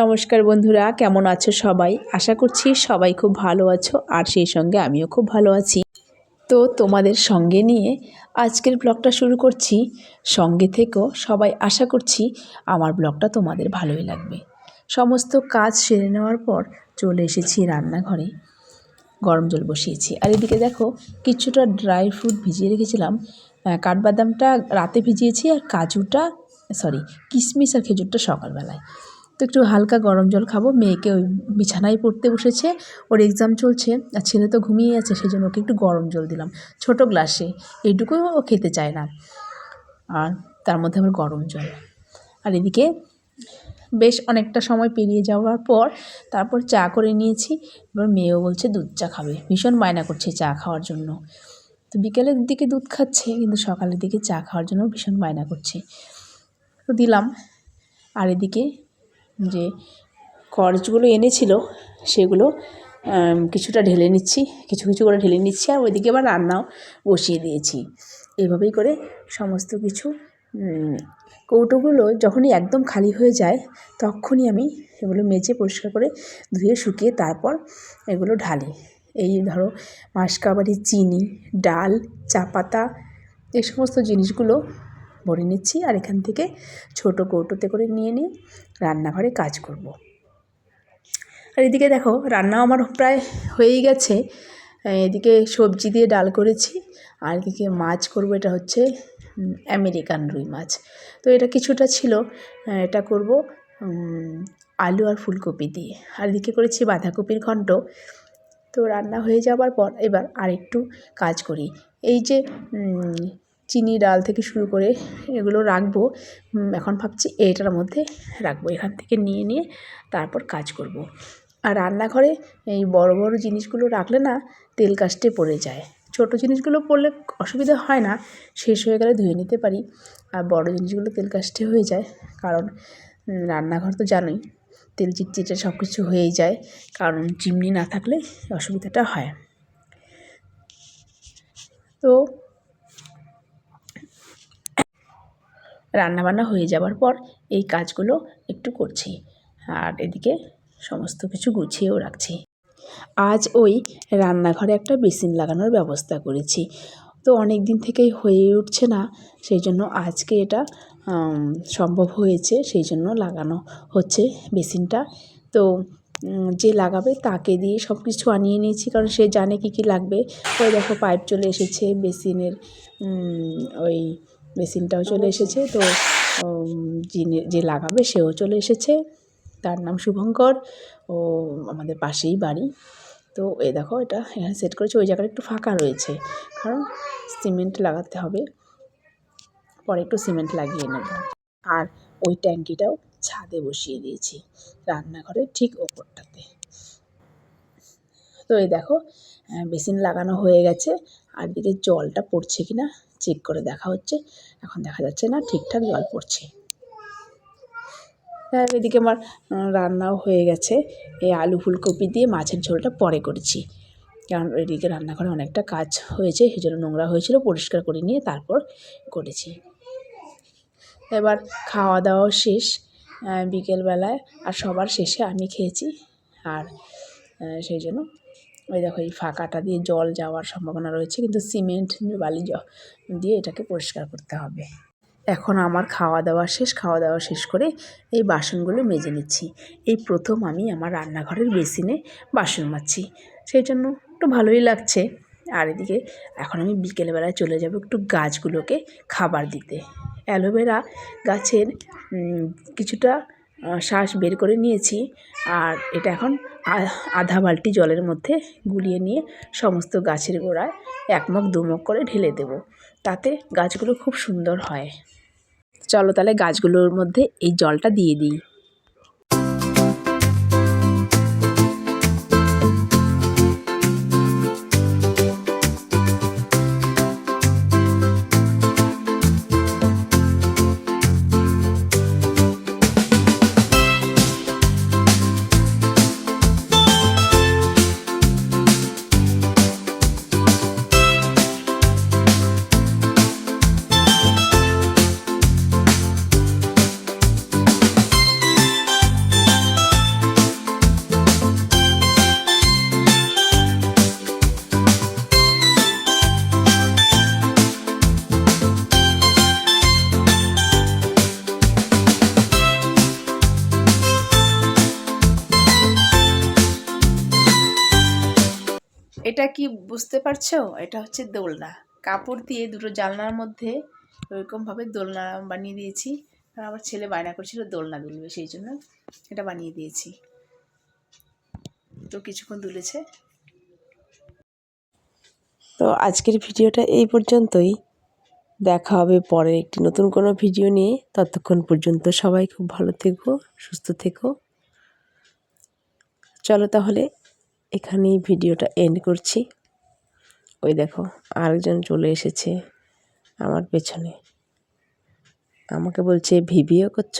নমস্কার বন্ধুরা, কেমন আছো সবাই? আশা করছি সবাই খুব ভালো আছো, আর সেই সঙ্গে আমিও খুব ভালো আছি। তো তোমাদের সঙ্গে নিয়ে আজকের ব্লগটা শুরু করছি। সঙ্গে থেকেও সবাই আশা করছি আমার ব্লগটা তোমাদের ভালোই লাগবে। সমস্ত কাজ সেরে নেওয়ার পর চলে এসেছি রান্নাঘরে। গরম জল বসিয়েছি। আর এদিকে দেখো, কিছুটা ড্রাই ফ্রুট ভিজিয়ে রেখেছিলাম। কাঠবাদামটা রাতে ভিজিয়েছি আর কাজুটা সরি কিশমিশ আর খেজুরটা সকালবেলায়। তো একটু হালকা গরম জল খাব। মেয়েকে ওই বিছানায় পড়তে বসেছে। ওর এক্সাম চলছে আর ছেলে তো ঘুমিয়ে আছে সেই জন্য ওকে একটু গরম জল দিলাম। ছোট গ্লাসে। এইটুকু ও খেতে চায় না। আর তার মধ্যে আবার গরম জল। আর এদিকে বেশ অনেকটা সময় পেরিয়ে যাওয়ার পর তারপর চা করে নিয়েছি। এবার মেয়েও বলছে, দুধ চা খাবে। ভীষণ বায়না করছে চা খাওয়ার জন্য। তো বিকেলের দিকে দুধ খাচ্ছে, কিন্তু সকালের দিকে চা খাওয়ার জন্য ভীষণ বায়না করছে। তো দিলাম। আর এদিকে যে খরচগুলো এনেছিল সেগুলো কিছুটা ঢেলে নিচ্ছি, কিছু কিছু করে ঢেলে নিচ্ছি আর ওইদিকে আবার রান্নাও বসিয়ে দিয়েছি। এভাবেই করে সমস্ত কিছু কৌটোগুলো যখনই একদম খালি হয়ে যায় তখনই আমি এগুলো মেজে পরিষ্কার করে ধুয়ে শুকিয়ে তারপর এগুলো ঢালি। এই ধরো মাসকাবারি, চিনি, ডাল চা পাতা এই সমস্ত জিনিসগুলো ভরে নিচ্ছি আর এখান থেকে ছোট কৌটোতে করে নিয়ে নিয়ে রান্নাঘরে কাজ করব। আর এদিকে দেখো রান্নাও আমার প্রায় হয়েই গেছে। এদিকে সবজি দিয়ে ডাল করেছি। আর এদিকে মাছ করব, এটা হচ্ছে আমেরিকান রুই মাছ। তো এটা কিছুটা ছিল। এটা করব আলু আর ফুলকপি দিয়ে। আর এদিকে করেছি বাঁধাকপির ঘন্ট। তো রান্না হয়ে যাওয়ার পর এবার আরেকটু কাজ করি। এই যে চিনি, ডাল থেকে শুরু করে এগুলো রাখব। এখন ভাবছি এটার মধ্যে রাখব। এখান থেকে নিয়ে নিয়ে তারপর কাজ করব। আর রান্নাঘরে এই বড় বড় জিনিসগুলো রাখলে না তেল কাস্টে পড়ে যায়। ছোট জিনিসগুলো পড়লে অসুবিধা হয় না, শেষ হয়ে গেলে ধুয়ে নিতে পারি। আর বড় জিনিসগুলো তেল কাস্টে হয়ে যায়, কারণ রান্নাঘর তো জানোই, তেল চিটচিটে সব কিছু হয়েই যায়, কারণ চিমনি না থাকলে অসুবিধাটা হয়। তো রান্নাবান্না হয়ে যাওয়ার পর এই কাজগুলো একটু করছি। আর এদিকে সমস্ত কিছু গুছিয়েও রাখছি। আজ ওই রান্নাঘরে একটা বেসিন লাগানোর ব্যবস্থা করেছি। তো অনেক দিন থেকেই হয়ে উঠছে না, সেই জন্য আজকে এটা সম্ভব হয়েছে সেই জন্য লাগানো হচ্ছে বেসিনটা। তো যে লাগাবে তাকে দিয়ে সব কিছু আনিয়ে নিয়েছি, কারণ সে জানে কী কী লাগবে। ওই দেখো পাইপ চলে এসেছে বেসিনের ওই বেসিনটাও চলে এসেছে। তো যিনি, যে লাগাবে সেও চলে এসেছে। তার নাম শুভঙ্কর। ও আমাদের পাশেই বাড়ি। তো এ দেখো এটা, এখানে সেট করেছে। ওই জায়গাটা একটু ফাঁকা রয়েছে। কারণ সিমেন্ট লাগাতে হবে। পরে একটু সিমেন্ট লাগিয়ে নেব। আর ওই ট্যাঙ্কিটাও ছাদে বসিয়ে দিয়েছি। রান্নাঘরের ঠিক ওপরটাতে। তো এই দেখো বেসিন লাগানো হয়ে গেছে। আর দিকে জলটা পড়ছে কি না চেক করে দেখা হচ্ছে। এখন দেখা যাচ্ছে না, ঠিকঠাক জল পড়ছে। আর এদিকে আমার রান্নাও হয়ে গেছে। এই আলু ফুলকপি দিয়ে মাছের ঝোলটা পরে করেছি। কারণ এদিকে রান্নাঘরে অনেকটা কাজ হয়েছে সেই জন্য নোংরা হয়েছিল, পরিষ্কার করে নিয়ে তারপর করেছি। এবার খাওয়া দাওয়াও শেষ বিকেলবেলায় আর সবার শেষে আমি খেয়েছি। আর সেই জন্য ওই দেখো, এই ফাঁকাটা দিয়ে জল যাওয়ার সম্ভাবনা রয়েছে, কিন্তু সিমেন্ট বালি দিয়ে এটাকে পরিষ্কার করতে হবে। এখন আমার খাওয়া দাওয়া শেষ, খাওয়া দাওয়া শেষ করে এই বাসনগুলো মেজে নিচ্ছি। এই প্রথম আমি আমার রান্নাঘরের বেসিনে বাসন মাজছি। সেই জন্য একটু ভালোই লাগছে। আর এদিকে এখন আমি বিকেলবেলায় চলে যাব একটু গাছগুলোকে খাবার দিতে। অ্যালোভেরা গাছের কিছুটা শ্বাস বের করে নিয়েছি। আর এটা এখন আধা বালতি জলের মধ্যে গুলিয়ে নিয়ে সমস্ত গাছের গোড়ায় একমগ দুমগ করে ঢেলে দেব। তাতে গাছগুলো খুব সুন্দর হয়। চলো তাহলে গাছগুলোর মধ্যে এই জলটা দিয়ে দিই। এটা কি বুঝতে পারছ? এটা হচ্ছে দোলনা। কাপড় দিয়ে দুটো জানলার মধ্যে ওইরকমভাবে দোলনা বানিয়ে দিয়েছি। আর আমার ছেলে বায়না করছিল দোলনা দুলবে, সেই জন্য এটা বানিয়ে দিয়েছি। তো কিছুক্ষণ দুলেছে। তো আজকের ভিডিওটা এই পর্যন্তই। দেখা হবে পরে একটি নতুন কোনো ভিডিও নিয়ে। ততক্ষণ পর্যন্ত সবাই খুব ভালো থেকো, সুস্থ থেকো। চলো তাহলে। এখানেই ভিডিওটা এন্ড করছি। ওই দেখো, আরেকজন চলে এসেছে আমার পেছনে। আমাকে বলছে, ভিডিও করছ?